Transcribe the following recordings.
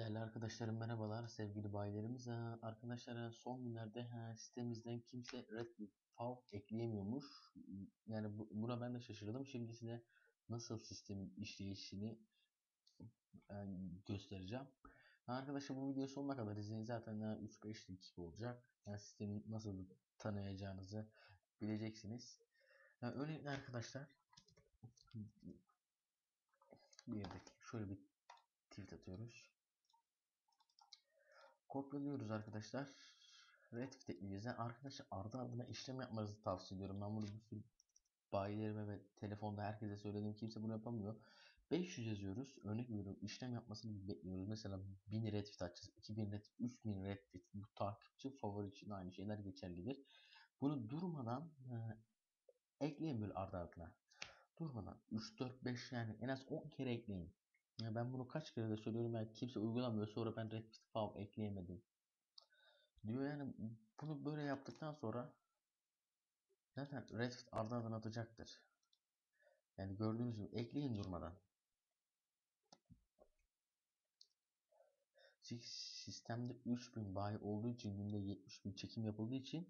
Değerli arkadaşlarım merhabalar, sevgili bayilerimiz. Ee, Arkadaşlar son günlerde ha, sitemizden kimse Red Fav ekleyemiyormuş. Yani bu- buna ben de şaşırdım. Şimdi size nasıl sistemin işleyişini e, göstereceğim. Ha, Arkadaşlar bu videoyu sonuna kadar izleyin. Zaten 3-5 dakika olacak. Yani sistemi nasıl tanıyacağınızı bileceksiniz. Yani öncelikle arkadaşlar bir dakika şöyle bir tweet atıyoruz. Kopyalıyoruz arkadaşlar. Redfit ekleyeceğiz. arkadaşlar ardı ardına işlem yapmanızı tavsiye ediyorum. Ben bunu bir sürü bayilerime ve telefonda herkese söyledim. Kimse bunu yapamıyor. 500 yazıyoruz. Örnek veriyorum işlem yapmasını bekliyoruz. Mesela 1000 Redfit açacağız. 2000 Redfit, 3000 Redfit. Bu takipçi favori için aynı şeyler geçerlidir. Bunu durmadan e, ekleyin böyle ardı ardına. Durmadan 3, 4, 5 yani en az 10 kere ekleyin. Ben bunu kaç kere de söylüyorum yani kimse uygulamıyor sonra ben Redfit fav ekleyemedim. Diyor yani bunu böyle yaptıktan sonra zaten Redfit ardı ardına atacaktır. Yani gördüğünüz gibi ekleyin durmadan. Sistemde 3000 bayi olduğu için günde 70 bin çekim yapıldığı için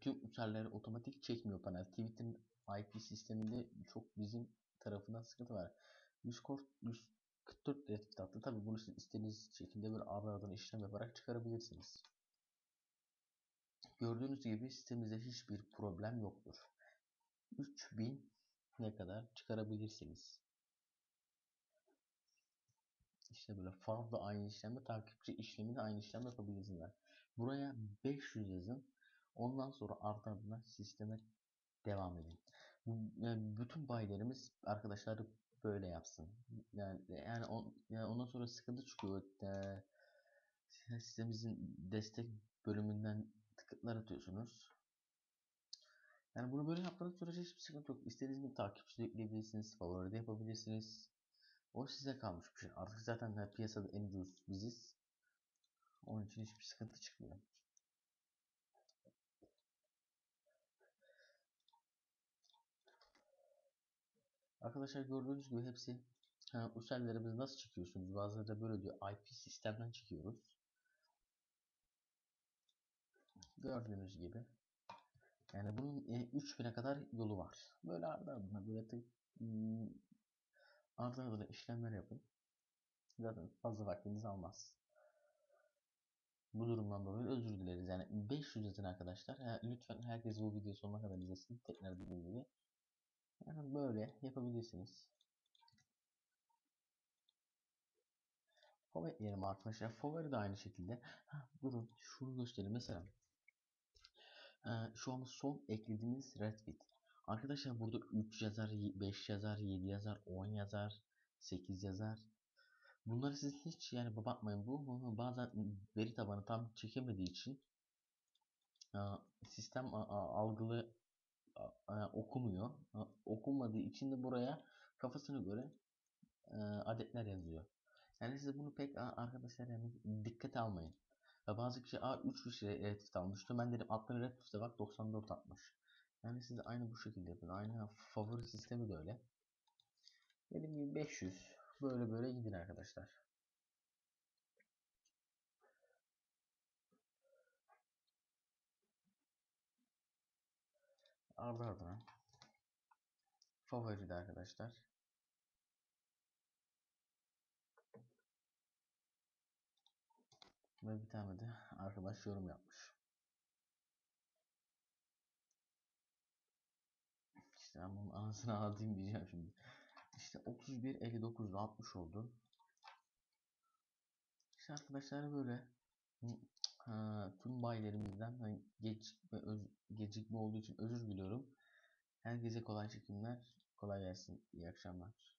tüm uçarları otomatik çekmiyor panel. Twitter'ın IP sisteminde çok bizim tarafından sıkıntı var. 144 Redfit attı. Tabi bunu siz istediğiniz şekilde ardı ardına işlem yaparak çıkarabilirsiniz. Gördüğünüz gibi sitemizde hiçbir problem yoktur. 3000 ne kadar çıkarabilirsiniz. İşte böyle farklı aynı işlemde takipçi işlemi de aynı işlem yapabilirsiniz. Buraya 500 yazın. Ondan sonra ardı ardına sisteme devam edin. Yani bütün bayilerimiz arkadaşlar böyle yapsın. Yani yani, on, yani ondan sonra sıkıntı çıkıyor. Ee, sitemizin destek bölümünden tıkıtlar atıyorsunuz. Yani bunu böyle yaptığınız sürece hiçbir sıkıntı yok. İstediğiniz gibi takipçi ekleyebilirsiniz, favori de yapabilirsiniz. O size kalmış bir şey. Artık zaten piyasada en ucuz biziz. Onun için hiçbir sıkıntı çıkmıyor. Arkadaşlar gördüğünüz gibi hepsi ha, usellerimizi nasıl çıkıyorsunuz? Bazıları da böyle diyor. IP sistemden çıkıyoruz. Gördüğünüz gibi. Yani bunun e, 3000'e kadar yolu var. Böyle ardı ardına böyle tık, hmm, ardı ardına işlemler yapın. Zaten fazla vaktinizi almaz. Bu durumdan dolayı özür dileriz. Yani 500 yazın arkadaşlar. Yani lütfen herkes bu videoyu sonuna kadar izlesin. Tekrar dediğim gibi. Yani böyle yapabilirsiniz. Favori ekleyelim arkadaşlar. Favori de aynı şekilde. Ha, durun şunu göstereyim. Mesela e, şu an son eklediğimiz Redfit. Arkadaşlar burada 3 yazar, 5 yazar, 7 yazar, 10 yazar, 8 yazar. Bunları siz hiç yani bakmayın bu bazen veri tabanı tam çekemediği için sistem algılı okumuyor. Okunmadığı için de buraya kafasına göre adetler yazıyor. Yani siz bunu pek arkadaşlar yani dikkate almayın. Ya bazı kişi a 3 kişi redfift almıştı. Ben dedim attığın redfift'e bak 94 atmış. Yani siz de aynı bu şekilde yapın. Aynı favori sistemi de öyle. Dediğim gibi 500 böyle böyle gidin arkadaşlar. Ardı ardına favoride arkadaşlar. Ve bir tane de arkadaş yorum yapmış. İşte ben bunun anasını ağlatayım diyeceğim şimdi. İşte 31 59 60 oldu. İşte arkadaşlar böyle ha, tüm bayilerimizden hani geç ve öz, gecikme olduğu için özür diliyorum. Herkese kolay çekimler. Kolay gelsin. İyi akşamlar.